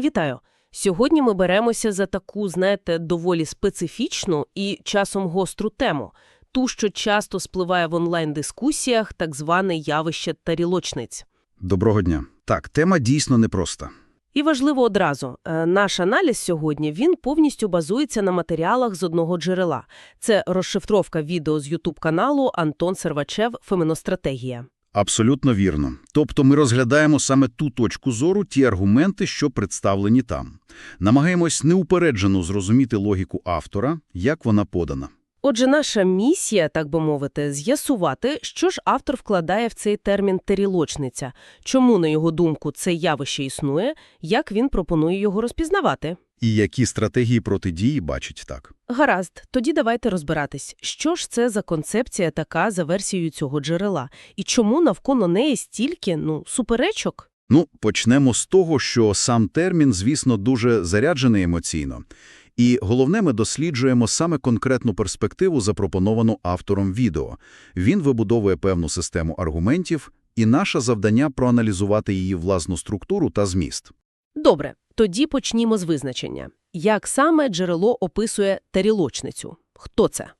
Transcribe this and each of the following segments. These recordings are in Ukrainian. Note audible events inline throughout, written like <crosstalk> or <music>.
Вітаю! Сьогодні ми беремося за таку, знаєте, доволі специфічну і часом гостру тему – ту, що часто спливає в онлайн-дискусіях, так зване явище тарілочниць. Доброго дня. Так, тема дійсно непроста. І важливо одразу, е, наш аналіз сьогодні, він повністю базується на матеріалах з одного джерела. Це розшифровка відео з ютуб-каналу Антон Сервачев «Феминостратегія». Абсолютно вірно. Тобто ми розглядаємо саме ту точку зору, ті аргументи, що представлені там. Намагаємось неупереджено зрозуміти логіку автора, як вона подана. Отже, наша місія, так би мовити, з'ясувати, що ж автор вкладає в цей термін «терілочниця», чому, на його думку, це явище існує, як він пропонує його розпізнавати. І які стратегії протидії бачить так. Гаразд, тоді давайте розбиратись, що ж це за концепція така за версією цього джерела, і чому навколо неї стільки, ну, суперечок? Ну, почнемо з того, що сам термін, звісно, дуже заряджений емоційно. І головне, ми досліджуємо саме конкретну перспективу, запропоновану автором відео. Він вибудовує певну систему аргументів, і наше завдання – проаналізувати її власну структуру та зміст. Добре, тоді почнімо з визначення. Як саме джерело описує тарілочницю? Хто це?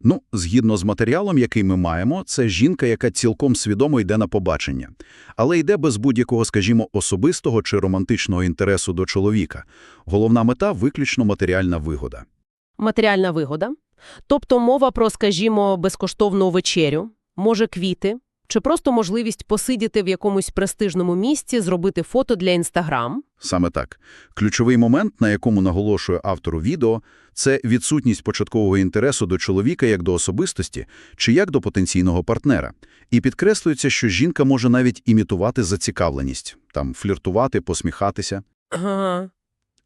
Ну, згідно з матеріалом, який ми маємо, це жінка, яка цілком свідомо йде на побачення. Але йде без будь-якого, скажімо, особистого чи романтичного інтересу до чоловіка. Головна мета – виключно матеріальна вигода. Матеріальна вигода? Тобто мова про, скажімо, безкоштовну вечерю, може квіти, чи просто можливість посидіти в якомусь престижному місці, зробити фото для Інстаграм? Саме так. Ключовий момент, на якому наголошує автору відео, це відсутність початкового інтересу до чоловіка як до особистості чи як до потенційного партнера. І підкреслюється, що жінка може навіть імітувати зацікавленість, там, фліртувати, посміхатися. Ага.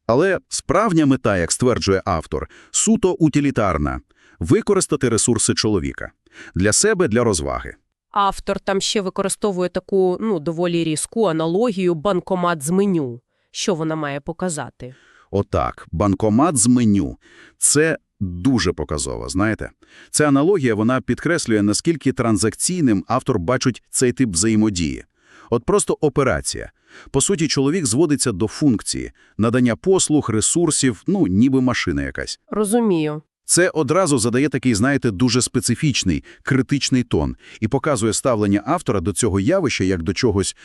Але справжня мета, як стверджує автор, суто утилітарна – використати ресурси чоловіка. Для себе, для розваги. Автор там ще використовує таку, ну, доволі різку аналогію банкомат з меню. Що вона має показати? Отак, банкомат з меню – це дуже показово, знаєте? Ця аналогія, вона підкреслює, наскільки транзакційним автор бачить цей тип взаємодії. От просто операція. По суті, чоловік зводиться до функції – надання послуг, ресурсів, ну, ніби машина якась. Розумію. Це одразу задає такий, знаєте, дуже специфічний, критичний тон і показує ставлення автора до цього явища як до чогось,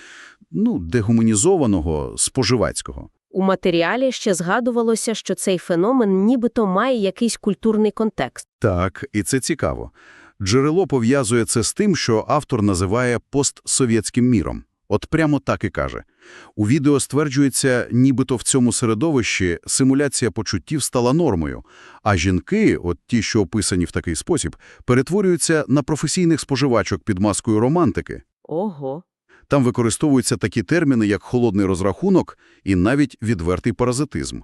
ну, дегуманізованого, споживацького. У матеріалі ще згадувалося, що цей феномен нібито має якийсь культурний контекст. Так, і це цікаво. Джерело пов'язує це з тим, що автор називає постсовєтським міром. От прямо так і каже. У відео стверджується, нібито в цьому середовищі симуляція почуттів стала нормою, а жінки, от ті, що описані в такий спосіб, перетворюються на професійних споживачок під маскою романтики. Ого. Там використовуються такі терміни, як холодний розрахунок і навіть відвертий паразитизм.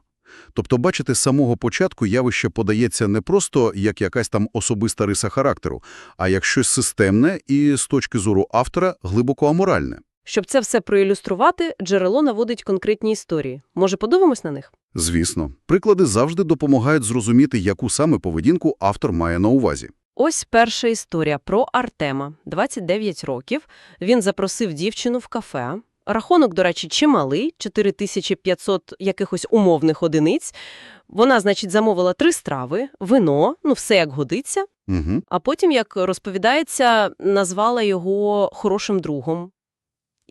Тобто, бачите, з самого початку явище подається не просто як якась там особиста риса характеру, а як щось системне і, з точки зору автора, глибоко аморальне. Щоб це все проілюструвати, джерело наводить конкретні історії. Може, подивимось на них? Звісно, приклади завжди допомагають зрозуміти, яку саме поведінку автор має на увазі. Ось перша історія про Артема, 29 років. Він запросив дівчину в кафе. Рахунок, до речі, чималий, 4500 якихось умовних одиниць. Вона, значить, замовила три страви, вино, ну все як годиться. Угу. А потім, як розповідається, назвала його хорошим другом.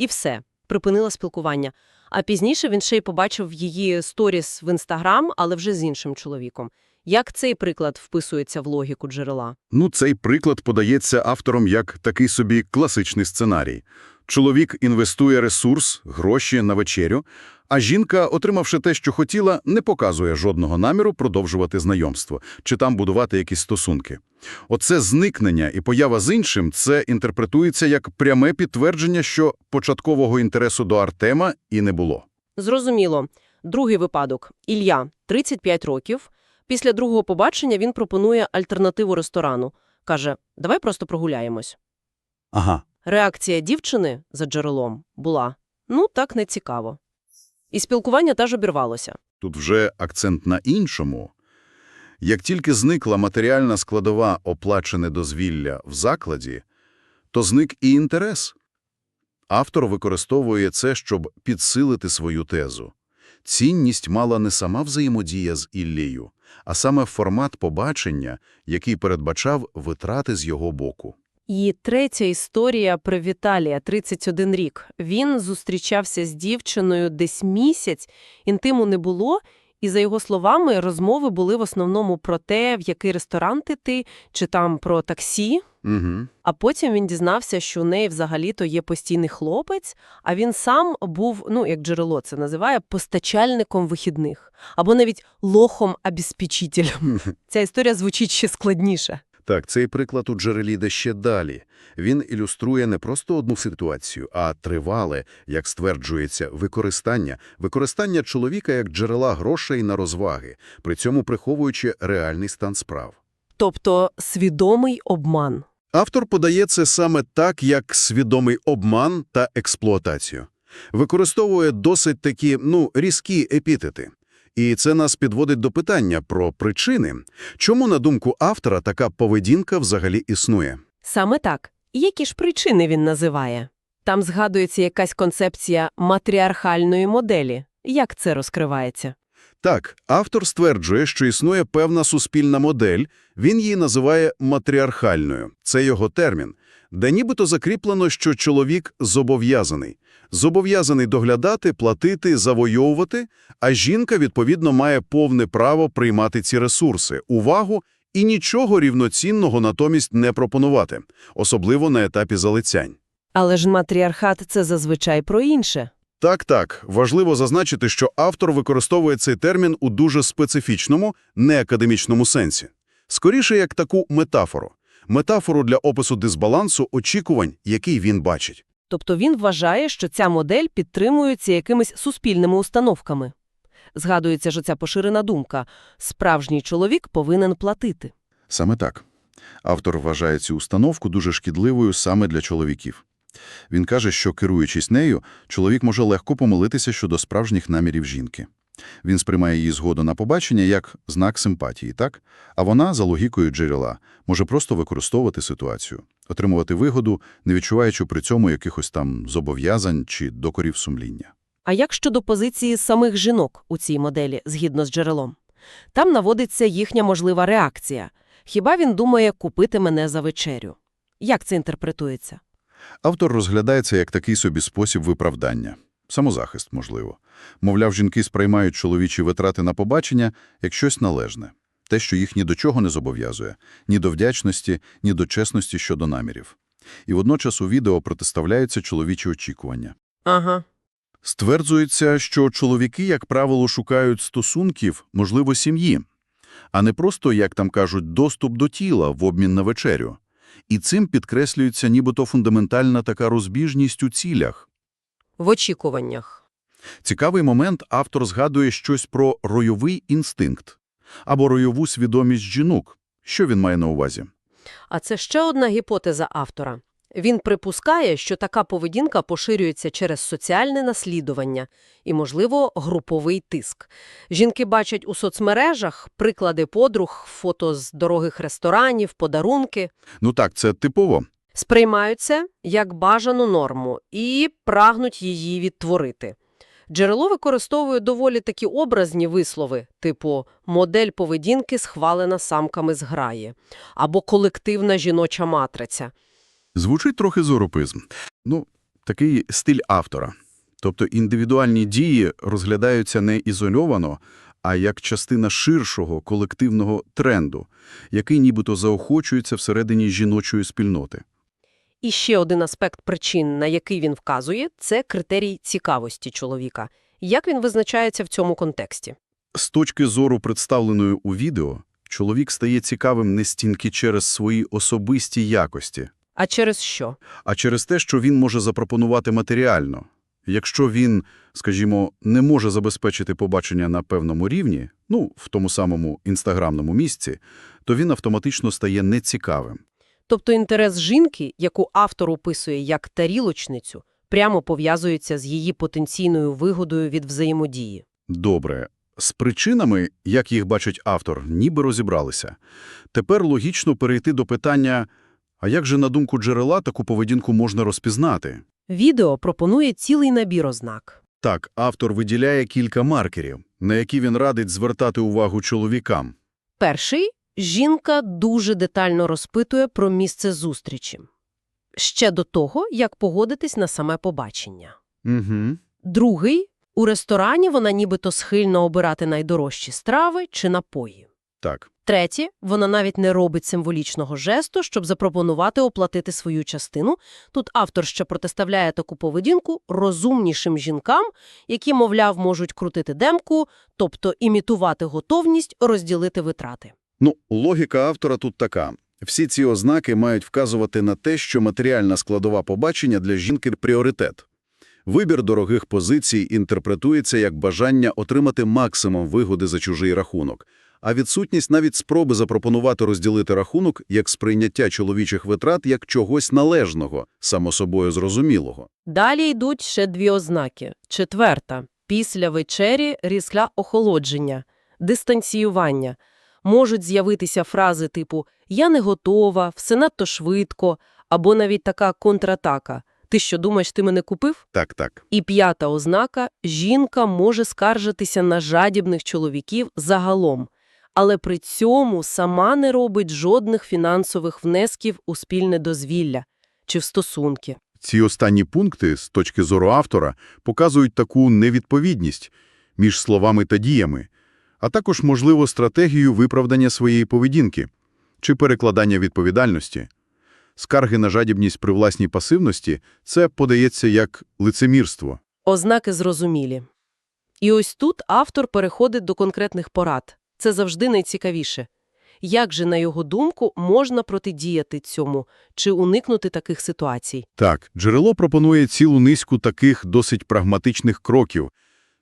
І все, припинила спілкування. А пізніше він ще й побачив її сторіс в Інстаграм, але вже з іншим чоловіком. Як цей приклад вписується в логіку джерела? Ну, цей приклад подається автором як такий собі класичний сценарій. Чоловік інвестує ресурс, гроші на вечерю, а жінка, отримавши те, що хотіла, не показує жодного наміру продовжувати знайомство чи там будувати якісь стосунки. Оце зникнення і поява з іншим – це інтерпретується як пряме підтвердження, що початкового інтересу до Артема і не було. Зрозуміло. Другий випадок. Ілля, 35 років. Після другого побачення він пропонує альтернативу ресторану. Каже, давай просто прогуляємось. Ага. Реакція дівчини за джерелом була «ну так не цікаво». І спілкування теж обірвалося. Тут вже акцент на іншому. Як тільки зникла матеріальна складова оплачене дозвілля в закладі, то зник і інтерес. Автор використовує це, щоб підсилити свою тезу. Цінність мала не сама взаємодія з Іллею, а саме формат побачення, який передбачав витрати з його боку. І третя історія про Віталія, 31 рік. Він зустрічався з дівчиною десь місяць, інтиму не було, і, за його словами, розмови були в основному про те, в який ресторан ти, чи там про таксі. Угу. А потім він дізнався, що у неї взагалі-то є постійний хлопець, а він сам був, ну, як джерело це називає, постачальником вихідних. Або навіть лохом-обіспечителем. <laughs> Ця історія звучить ще складніше. Так, цей приклад у джерелі де ще далі. Він ілюструє не просто одну ситуацію, а тривале, як стверджується, використання. Використання чоловіка як джерела грошей на розваги, при цьому приховуючи реальний стан справ. Тобто свідомий обман. Автор подає це саме так, як свідомий обман та експлуатацію. Використовує досить такі, ну, різкі епітети. І це нас підводить до питання про причини, чому, на думку автора, така поведінка взагалі існує. Саме так. Які ж причини він називає? Там згадується якась концепція матріархальної моделі. Як це розкривається? Так, автор стверджує, що існує певна суспільна модель, він її називає матріархальною, це його термін, де нібито закріплено, що чоловік зобов'язаний. Зобов'язаний доглядати, платити, завойовувати, а жінка, відповідно, має повне право приймати ці ресурси, увагу і нічого рівноцінного натомість не пропонувати, особливо на етапі залицянь. Але ж матріархат – це зазвичай про інше. Так-так, важливо зазначити, що автор використовує цей термін у дуже специфічному, неакадемічному сенсі. Скоріше, як таку метафору. Метафору для опису дисбалансу очікувань, який він бачить. Тобто він вважає, що ця модель підтримується якимись суспільними установками. Згадується ж оця поширена думка – справжній чоловік повинен платити. Саме так. Автор вважає цю установку дуже шкідливою саме для чоловіків. Він каже, що, керуючись нею, чоловік може легко помилитися щодо справжніх намірів жінки. Він сприймає її згоду на побачення як знак симпатії, так? А вона, за логікою джерела, може просто використовувати ситуацію, отримувати вигоду, не відчуваючи при цьому якихось там зобов'язань чи докорів сумління. А як щодо позиції самих жінок у цій моделі, згідно з джерелом? Там наводиться їхня можлива реакція. Хіба він думає купити мене за вечерю? Як це інтерпретується? Автор розглядає це як такий собі спосіб виправдання. Самозахист, можливо. Мовляв, жінки сприймають чоловічі витрати на побачення як щось належне. Те, що їх ні до чого не зобов'язує. Ні до вдячності, ні до чесності щодо намірів. І водночас у відео протиставляються чоловічі очікування. Ага. Стверджується, що чоловіки, як правило, шукають стосунків, можливо, сім'ї, а не просто, як там кажуть, доступ до тіла в обмін на вечерю. І цим підкреслюється нібито фундаментальна така розбіжність у цілях. В очікуваннях. Цікавий момент автор згадує щось про ройовий інстинкт або ройову свідомість жінок. Що він має на увазі? А це ще одна гіпотеза автора. Він припускає, що така поведінка поширюється через соціальне наслідування і, можливо, груповий тиск. Жінки бачать у соцмережах приклади подруг, фото з дорогих ресторанів, подарунки, Ну так, це типово. Сприймають це як бажану норму і прагнуть її відтворити. Джерело використовує доволі такі образні вислови, типу «модель поведінки схвалена самками зграї» або «колективна жіноча матриця». Звучить трохи зоропизм. Ну, такий стиль автора. Тобто індивідуальні дії розглядаються не ізольовано, а як частина ширшого колективного тренду, який нібито заохочується всередині жіночої спільноти. І ще один аспект причин, на який він вказує, це критерій цікавості чоловіка. Як він визначається в цьому контексті? З точки зору, представленої у відео, чоловік стає цікавим не стільки через свої особисті якості, А через що? а через те, що він може запропонувати матеріально. Якщо він, скажімо, не може забезпечити побачення на певному рівні, ну, в тому самому інстаграмному місці, то він автоматично стає нецікавим. Тобто інтерес жінки, яку автор описує як тарілочницю, прямо пов'язується з її потенційною вигодою від взаємодії. Добре. З причинами, як їх бачить автор, ніби розібралися. Тепер логічно перейти до питання, а як же, на думку джерела, таку поведінку можна розпізнати? Відео пропонує цілий набір ознак. Так, автор виділяє кілька маркерів, на які він радить звертати увагу чоловікам. Перший – жінка дуже детально розпитує про місце зустрічі. Ще до того, як погодитись на саме побачення. Угу. Другий – у ресторані вона нібито схильна обирати найдорожчі страви чи напої. Так. Третє, вона навіть не робить символічного жесту, щоб запропонувати оплатити свою частину. Тут автор ще протиставляє таку поведінку розумнішим жінкам, які, мовляв, можуть крутити демку, тобто імітувати готовність розділити витрати. Ну, логіка автора тут така. Всі ці ознаки мають вказувати на те, що матеріальна складова побачення для жінки – пріоритет. Вибір дорогих позицій інтерпретується як бажання отримати максимум вигоди за чужий рахунок, а відсутність навіть спроби запропонувати розділити рахунок як сприйняття чоловічих витрат як чогось належного, само собою зрозумілого. Далі йдуть ще дві ознаки. Четверта – після вечері різкля охолодження, дистанціювання. Можуть з'явитися фрази типу «я не готова», «все надто швидко» або навіть така контратака «ти що, думаєш, ти мене купив?» Так-так. І п'ята ознака – жінка може скаржитися на жадібних чоловіків загалом, але при цьому сама не робить жодних фінансових внесків у спільне дозвілля чи в стосунки. Ці останні пункти, з точки зору автора, показують таку невідповідність між словами та діями, а також, можливо, стратегію виправдання своєї поведінки чи перекладання відповідальності. Скарги на жадібність при власній пасивності – це подається як лицемірство. Ознаки зрозумілі. І ось тут автор переходить до конкретних порад. Це завжди найцікавіше. Як же, на його думку, можна протидіяти цьому чи уникнути таких ситуацій? Так, джерело пропонує цілу низку таких досить прагматичних кроків,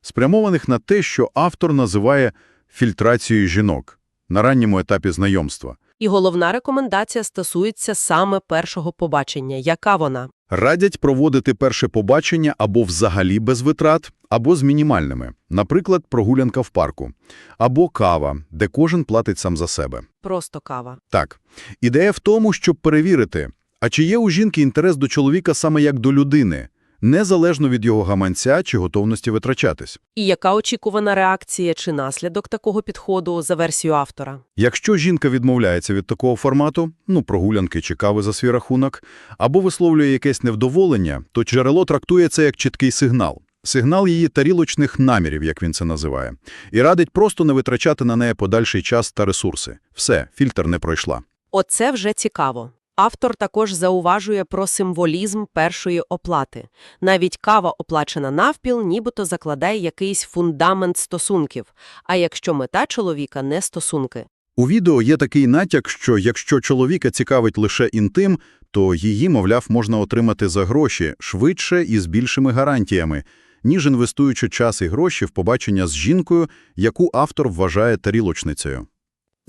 спрямованих на те, що автор називає фільтрацією жінок на ранньому етапі знайомства. І головна рекомендація стосується саме першого побачення. Яка вона? Радять проводити перше побачення або взагалі без витрат, або з мінімальними. Наприклад, прогулянка в парку. Або кава, де кожен платить сам за себе. Просто кава. Так. Ідея в тому, щоб перевірити, а чи є у жінки інтерес до чоловіка саме як до людини, незалежно від його гаманця чи готовності витрачатись. І яка очікувана реакція чи наслідок такого підходу за версією автора? Якщо жінка відмовляється від такого формату, ну, прогулянки чи кави за свій рахунок, або висловлює якесь невдоволення, то джерело трактує це як чіткий сигнал. Сигнал її тарілочних намірів, як він це називає. І радить просто не витрачати на неї подальший час та ресурси. Все, фільтр не пройшла. Оце вже цікаво. Автор також зауважує про символізм першої оплати. Навіть кава, оплачена навпіл, нібито закладає якийсь фундамент стосунків. А якщо мета чоловіка не стосунки? У відео є такий натяк, що якщо чоловіка цікавить лише інтим, то її, мовляв, можна отримати за гроші швидше і з більшими гарантіями, ніж інвестуючи час і гроші в побачення з жінкою, яку автор вважає тарілочницею.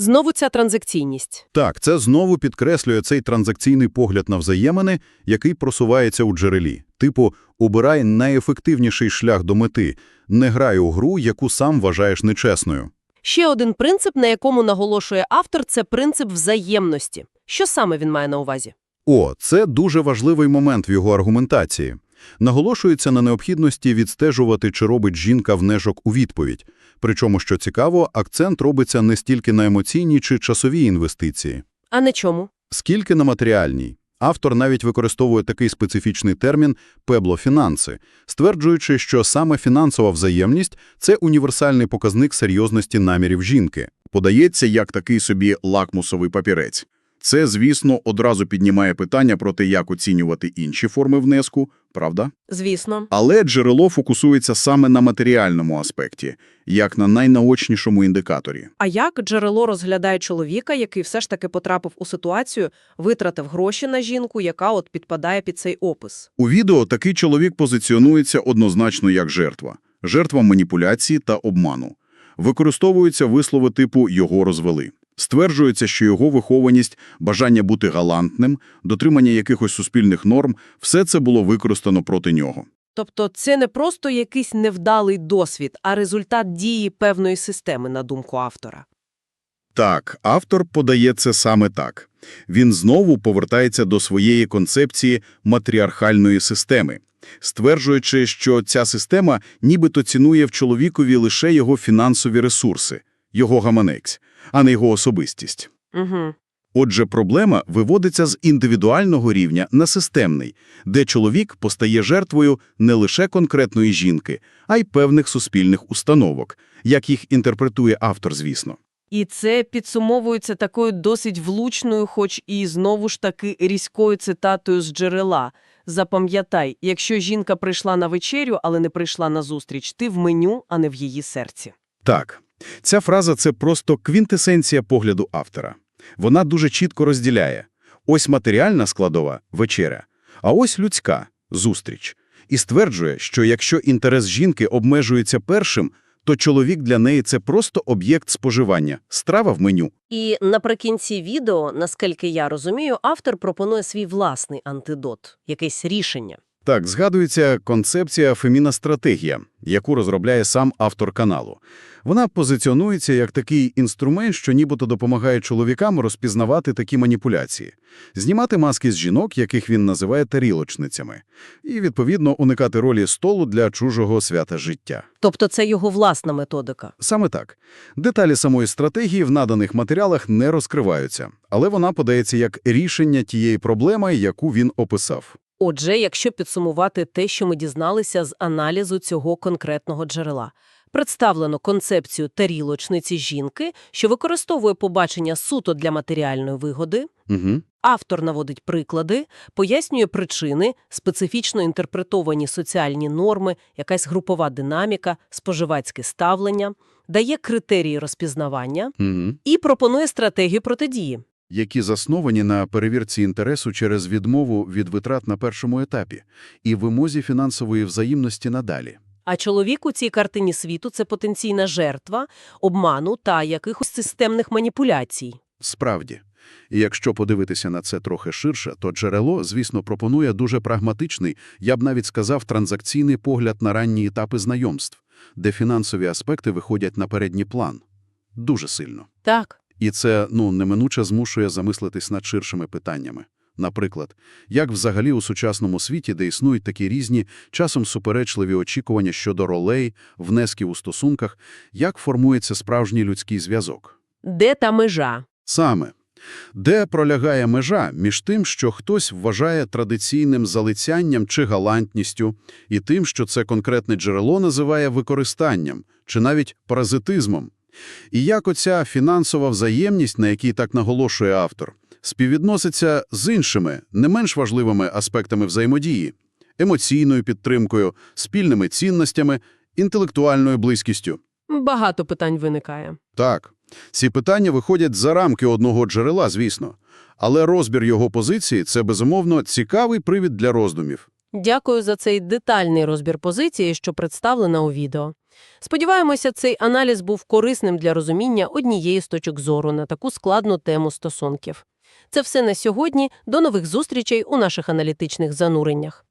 Знову ця транзакційність. Так, це знову підкреслює цей транзакційний погляд на взаємини, який просувається у джерелі. Типу, обирай найефективніший шлях до мети, не грай у гру, яку сам вважаєш нечесною. Ще один принцип, на якому наголошує автор, це принцип взаємності. Що саме він має на увазі? О, це дуже важливий момент в його аргументації. Наголошується на необхідності відстежувати, чи робить жінка внешок у відповідь. Причому, що цікаво, акцент робиться не стільки на емоційні чи часові інвестиції, А на чому? скільки на матеріальній. Автор навіть використовує такий специфічний термін «пеблофінанси», стверджуючи, що саме фінансова взаємність – це універсальний показник серйозності намірів жінки. Подається як такий собі лакмусовий папірець. Це, звісно, одразу піднімає питання про те, як оцінювати інші форми внеску, правда? Звісно. Але джерело фокусується саме на матеріальному аспекті, як на найнаочнішому індикаторі. А як джерело розглядає чоловіка, який все ж таки потрапив у ситуацію, витратив гроші на жінку, яка от підпадає під цей опис? У відео такий чоловік позиціонується однозначно як жертва. Жертва маніпуляції та обману. Використовуються вислови типу «його розвели». Стверджується, що його вихованість, бажання бути галантним, дотримання якихось суспільних норм – все це було використано проти нього. Тобто це не просто якийсь невдалий досвід, а результат дії певної системи, на думку автора. Так, автор подає це саме так. Він знову повертається до своєї концепції матріархальної системи. стверджуючи, що ця система нібито цінує в чоловікові лише його фінансові ресурси, його гаманець, а не його особистість. Угу. Отже, проблема виводиться з індивідуального рівня на системний, де чоловік постає жертвою не лише конкретної жінки, а й певних суспільних установок, як їх інтерпретує автор, звісно. І це підсумовується такою досить влучною, хоч і знову ж таки різкою цитатою з джерела. Запам'ятай, якщо жінка прийшла на вечерю, але не прийшла на зустріч, ти в меню, а не в її серці. Так, ця фраза – це просто квінтесенція погляду автора. Вона дуже чітко розділяє. Ось матеріальна складова – вечеря, а ось людська – зустріч. І стверджує, що якщо інтерес жінки обмежується першим, то чоловік для неї – це просто об'єкт споживання, страва в меню. І наприкінці відео, наскільки я розумію, автор пропонує свій власний антидот, якесь рішення. Так, згадується концепція «феміна-стратегія», яку розробляє сам автор каналу. Вона позиціонується як такий інструмент, що нібито допомагає чоловікам розпізнавати такі маніпуляції, знімати маски з жінок, яких він називає тарілочницями, і, відповідно, уникати ролі столу для чужого свята життя. Тобто це його власна методика. Саме так. Деталі самої стратегії в наданих матеріалах не розкриваються, але вона подається як рішення тієї проблеми, яку він описав. Отже, якщо підсумувати те, що ми дізналися з аналізу цього конкретного джерела, представлено концепцію тарілочниці жінки, що використовує побачення суто для матеріальної вигоди, Угу. Автор наводить приклади, пояснює причини, специфічно інтерпретовані соціальні норми, якась групова динаміка, споживацьке ставлення, дає критерії розпізнавання Угу. і пропонує стратегію протидії. Які засновані на перевірці інтересу через відмову від витрат на першому етапі і вимозі фінансової взаємності надалі. А чоловік у цій картині світу – це потенційна жертва, обману та якихось системних маніпуляцій. Справді. І якщо подивитися на це трохи ширше, то джерело, звісно, пропонує дуже прагматичний, я б навіть сказав, транзакційний погляд на ранні етапи знайомств, де фінансові аспекти виходять на передній план. Дуже сильно. Так. І це, ну, неминуче змушує замислитись над ширшими питаннями. Наприклад, як взагалі у сучасному світі, де існують такі різні, часом суперечливі очікування щодо ролей, внесків у стосунках, як формується справжній людський зв'язок? Де та межа? Саме. Де пролягає межа між тим, що хтось вважає традиційним залицянням чи галантністю, і тим, що це конкретне джерело називає використанням чи навіть паразитизмом? І як оця фінансова взаємність, на якій так наголошує автор, співвідноситься з іншими, не менш важливими аспектами взаємодії – емоційною підтримкою, спільними цінностями, інтелектуальною близькістю? Багато питань виникає. Так, ці питання виходять за рамки одного джерела, звісно. Але розбір його позиції – це, безумовно, цікавий привід для роздумів. Дякую за цей детальний розбір позиції, що представлена у відео. Сподіваємося, цей аналіз був корисним для розуміння однієї з точок зору на таку складну тему стосунків. Це все на сьогодні. До нових зустрічей у наших аналітичних зануреннях.